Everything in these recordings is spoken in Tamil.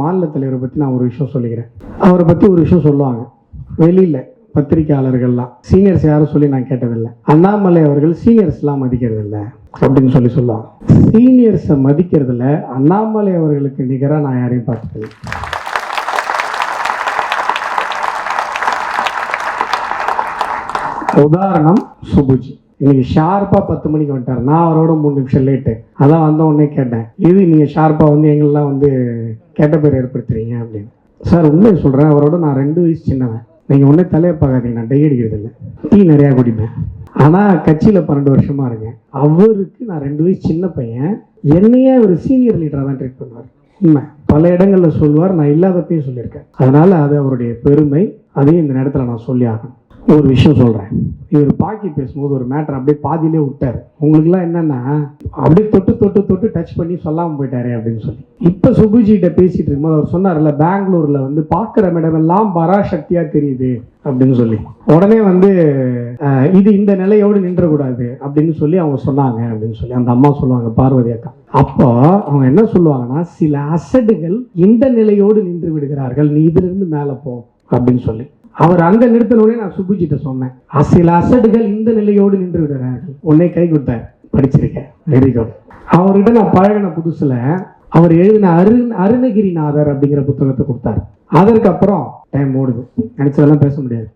மாநில தலைவரை பற்றி நான் ஒரு விஷயம் சொல்லிக்கிறேன். அவரை பற்றி ஒரு விஷயம் சொல்லுவாங்க. வெளியில் பத்திரிக்கையாளர்கள்லாம் சீனியர்ஸ் யாரும் சொல்லி நான் கேட்டதில்லை. அண்ணாமலை அவர்கள் சீனியர்ஸ்லாம் மதிக்கிறது இல்லை அப்படின்னு சொல்லி சொல்லுவாங்க. சீனியர்ஸை மதிக்கிறதுல அண்ணாமலை அவர்களுக்கு நிகராக நான் யாரையும் பார்த்துக்கல உதாரணம் சுபுஜி. இன்னைக்கு ஷார்ப்பா பத்து மணிக்கு வந்துட்டார். நான் அவரோட மூணு நிமிஷம் லேட்டு அதான் வந்த உடனே கேட்டேன். இது நீங்க ஷார்ப்பா வந்து எங்களெல்லாம் வந்து கெட்ட பேர் ஏற்படுத்துறீங்க அப்படின்னு. சார் உண்மையை சொல்கிறேன் அவரோட நான் ரெண்டு வயசு சின்னவன். நீங்கள் ஒன்றே தலையை பார்க்காதீங்க நான் டை அடிக்கிறது இல்லை டீ நிறையா குடிப்பேன். ஆனால் கட்சியில் பன்னெண்டு வருஷமாக இருக்கேன். அவருக்கு நான் ரெண்டு வயசு சின்ன பையன். என்னையே ஒரு சீனியர் லீடராக தான் ட்ரீட் பண்ணுவார். உண்மை. பல இடங்களில் சொல்லுவார் நான் இல்லாதப்பையும் சொல்லியிருக்கேன். அதனால் அது அவருடைய பெருமை. அதையும் இந்த நேரத்தில் நான் சொல்லி ஆகணும் ஒரு விஷயம் சொல்றேன். இவர் பாக்கி பேசும்போது ஒரு மேட்டர் அப்படியே பாதியிலே விட்டார். உங்களுக்குலாம் என்னென்னா அப்படியே தொட்டு தொட்டு தொட்டு டச் பண்ணி சொல்லாமல் போயிட்டாரு அப்படின்னு சொல்லி. இப்போ சுபுஜிகிட்ட பேசிட்டு இருக்கும்போது அவர் சொன்னார்ல பெங்களூரில் வந்து பார்க்குற மேடம் எல்லாம் தெரியுது அப்படின்னு சொல்லி. உடனே வந்து இது இந்த நிலையோடு நின்றக்கூடாது அப்படின்னு சொல்லி அவங்க சொன்னாங்க அப்படின்னு சொல்லி அந்த அம்மா சொல்லுவாங்க பார்வதி அக்கா. அப்போ அவங்க என்ன சொல்லுவாங்கன்னா சில அசடுகள் இந்த நிலையோடு நின்று விடுகிறார்கள் நீ இதிலிருந்து மேலே போ அப்படின்னு சொல்லி. அவர் அங்க நிறுத்தினோடனே நான் சுப்புஜிட்ட சொன்னேன். சில அசடுகள் இந்த நிலையோடு நின்று விடுகிறார்கள். உன்னை கை கொடுத்தார் படிச்சிருக்கேன் வெரி குட் அவர்கிட்ட நான் பழகின புதுசுல அவர் எழுதின அரு அருணகிரிநாதர் அப்படிங்கிற புத்தகத்தை கொடுத்தாரு. அதற்கப்புறம் டைம் ஓடுது. நினைச்சதெல்லாம் பேச முடியாது.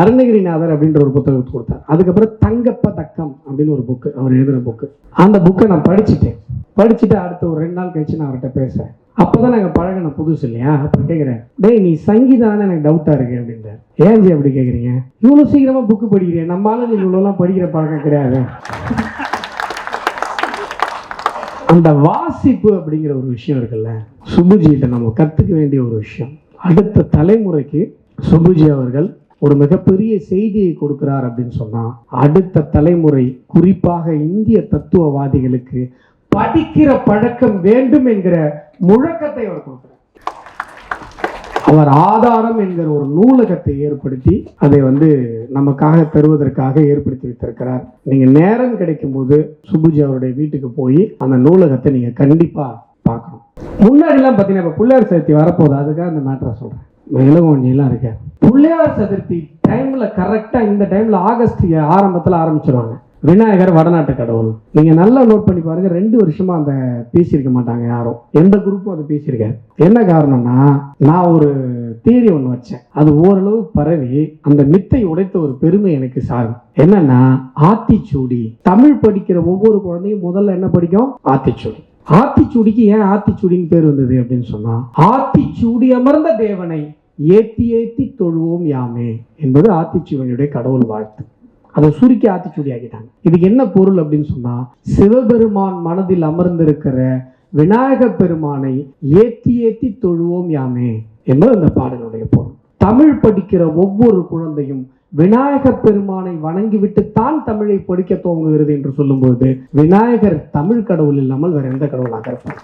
அருணகிரிநாதர் அப்படின்ற ஒரு புத்தகத்தை கொடுத்தார். அதுக்கப்புறம் தங்கப்ப தக்கம் அப்படின்னு ஒரு புக்கு அவர் எழுதுகிற புக்கு அந்த புக்கை நான் படிச்சுட்டேன். படிச்சுட்டு அடுத்த ஒரு ரெண்டு நாள் கழிச்சு நான் அவர்கிட்ட பேசுறேன். அப்போதான் நாங்கள் பழகின புதுசு இல்லையா? அப்போ கேட்குறேன் டேய் நீ சங்கீதானே எனக்கு டவுட்டாக இருக்கு அப்படின்றார். ஏன் ஜி அப்படி கேட்குறீங்க இவ்வளோ சீக்கிரமாக புக்கு படிக்கிறேன். நம்ம நீ இவ்வளோலாம் படிக்கிற பழக்கம் கிடையாது. அந்த வாசிப்பு அப்படிங்கிற ஒரு விஷயம் இருக்குல்ல சுபுஜிகிட்ட நம்ம கற்றுக்க வேண்டிய ஒரு விஷயம். அடுத்த தலைமுறைக்கு சுபுஜி அவர்கள் ஒரு மிகப்பெரிய செய்தியை கொடுக்கிறார் அப்படின்னு சொன்னா அடுத்த தலைமுறை குறிப்பாக இந்திய தத்துவவாதிகளுக்கு படிக்கிற பழக்கம் வேண்டும் என்கிற முழக்கத்தை அவர் கொடுக்கிறார். அவர் ஆதாரம் என்கிற ஒரு நூலகத்தை ஏற்படுத்தி அதை வந்து நமக்காக தருவதற்காக ஏற்படுத்தி வைத்திருக்கிறார். நீங்க நேரம் கிடைக்கும் போது சுபுஜி அவருடைய வீட்டுக்கு போய் அந்த நூலகத்தை நீங்க கண்டிப்பா பார்க்கணும். முன்னாடி எல்லாம் பாத்தீங்கன்னா இப்ப பிள்ளையார் சேர்த்தி வரப்போகுது. அதுக்காக அந்த மேட்டரை சொல்றேன். இளங்கோஞ்சிலாம் இருக்க. பிள்ளையார் சதுர்த்தி டைம்ல கரெக்டா இந்த டைம்ல ஆகஸ்ட் ஆரம்பத்துல ஆரம்பிச்சிருவாங்க. விநாயகர் வடநாட்டு கடவுள். நீங்க நல்லா நோட் பண்ணி பாருங்க ரெண்டு வருஷமா அந்த பேசியிருக்க மாட்டாங்க யாரும். எந்த குரூப்பும் அதை பேசியிருக்காரு என்ன காரணம்னா நான் ஒரு தீரி ஒன்று வச்சேன். அது ஓரளவு பரவி அந்த மித்தை உடைத்த ஒரு பெருமை எனக்கு சாரும். என்னன்னா ஆத்திச்சூடி. தமிழ் படிக்கிற ஒவ்வொரு குழந்தையும் முதல்ல என்ன படிக்கும்? ஆத்திச்சூடி. ஆத்திச்சூடிக்கு ஏன் ஆத்திச்சூடின்னு பேர் வந்தது அப்படின்னு சொன்னா ஆத்திச்சூடி அமர்ந்த தேவனை ஏத்தி ஏத்தி தொழுவோம் யாமே என்பது ஆத்திச்சூடியுடைய கடவுள் வாழ்த்து. அதை சுருக்கி ஆத்திச்சூடி ஆக்கிட்டாங்க. இதுக்கு என்ன பொருள் அப்படின்னு சொன்னா சிவபெருமான் மனதில் அமர்ந்திருக்கிற விநாயக பெருமானை ஏத்தி ஏத்தி தொழுவோம் யாமே என்பது அந்த பாடலுடைய பொருள். தமிழ் படிக்கிற ஒவ்வொரு குழந்தையும் விநாயக பெருமானை வணங்கிவிட்டு தான் தமிழை படிக்க துவங்குகிறது என்று சொல்லும்போது விநாயகர் தமிழ் கடவுள் இல்லாமல் வேற எந்த கடவுளாக இருப்பார்?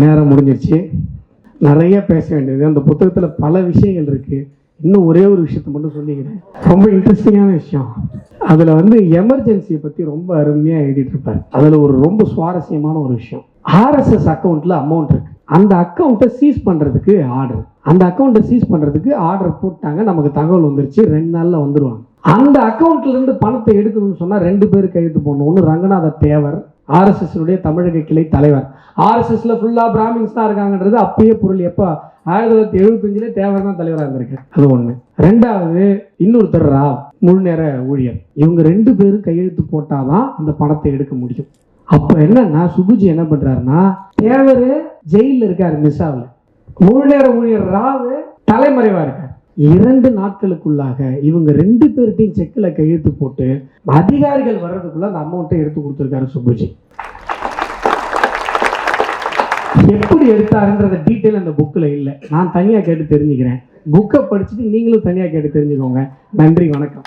நேரம் முடிஞ்சிருச்சு. நிறைய பேச வேண்டியது. அந்த புத்தகத்துல பல விஷயங்கள் இருக்கு. இன்னும் ஒரே ஒரு விஷயத்தை மட்டும் சொல்லிக்கிறேன். ரொம்ப இன்ட்ரெஸ்டிங்கான விஷயம். அதுல வந்து எமர்ஜென்சியை பத்தி ரொம்ப அருமையா எழுதிட்டு இருப்பாரு. அதுல ஒரு ரொம்ப சுவாரஸ்யமான ஒரு விஷயம். ஆர்எஸ்எஸ் அக்கௌண்ட்ல அமௌண்ட் இருக்கு. அந்த அக்கௌண்ட்டை சீஸ் பண்ணுறதுக்கு ஆர்டர் அந்த அக்கௌண்ட்டை சீஸ் பண்ணுறதுக்கு ஆர்டர் போட்டாங்க நமக்கு தகவல் வந்துருச்சு ரெண்டு நாளில் வந்துடுவாங்க அந்த அக்கௌண்ட்லேருந்து பணத்தை எடுக்கணும்னு சொன்னால் ரெண்டு பேர் கையெழுத்து போடணும். ஒன்று ரங்கநாத தேவர் ஆர்எஸ்எஸ்னுடைய தமிழக கிளை தலைவர். ஆர்எஸ்எஸ்ல ஃபுல்லாக பிராமின்ஸ் தான் இருக்காங்கன்றது அப்பயே பொருள். எப்போ? ஆயிரத்தி தொள்ளாயிரத்தி எழுபத்தஞ்சுல தேவர் தான் தலைவராக இருந்திருக்கு அது ஒன்று ரெண்டாவது இன்னொருத்தர் ராவ் முழு நேர ஊழியர். இவங்க ரெண்டு பேரும் கையெழுத்து போட்டாதான் அந்த பணத்தை எடுக்க முடியும். அப்போ என்னன்னா சுபுஜி என்ன பண்ணுறாருன்னா தேவர் ஜெயிலில் இருக்காரு மிஸ்ஸாவில் முழு நேர ஊழியர் ராவு தலைமறைவா இருக்கார். இரண்டு நாட்களுக்குள்ளாக இவங்க ரெண்டு பேர்கிட்டையும் செக்கில் கையெழுத்து போட்டு அதிகாரிகள் வர்றதுக்குள்ள அந்த அமௌண்ட்டை எடுத்து கொடுத்துருக்காரு சுப்புஜி. எப்படி எடுத்தாருன்றத டீட்டெயில் அந்த புக்கில் இல்லை. நான் தனியாக கேட்டு தெரிஞ்சுக்கிறேன். புக்கை படிச்சுட்டு நீங்களும் தனியாக கேட்டு தெரிஞ்சுக்கோங்க. நன்றி வணக்கம்.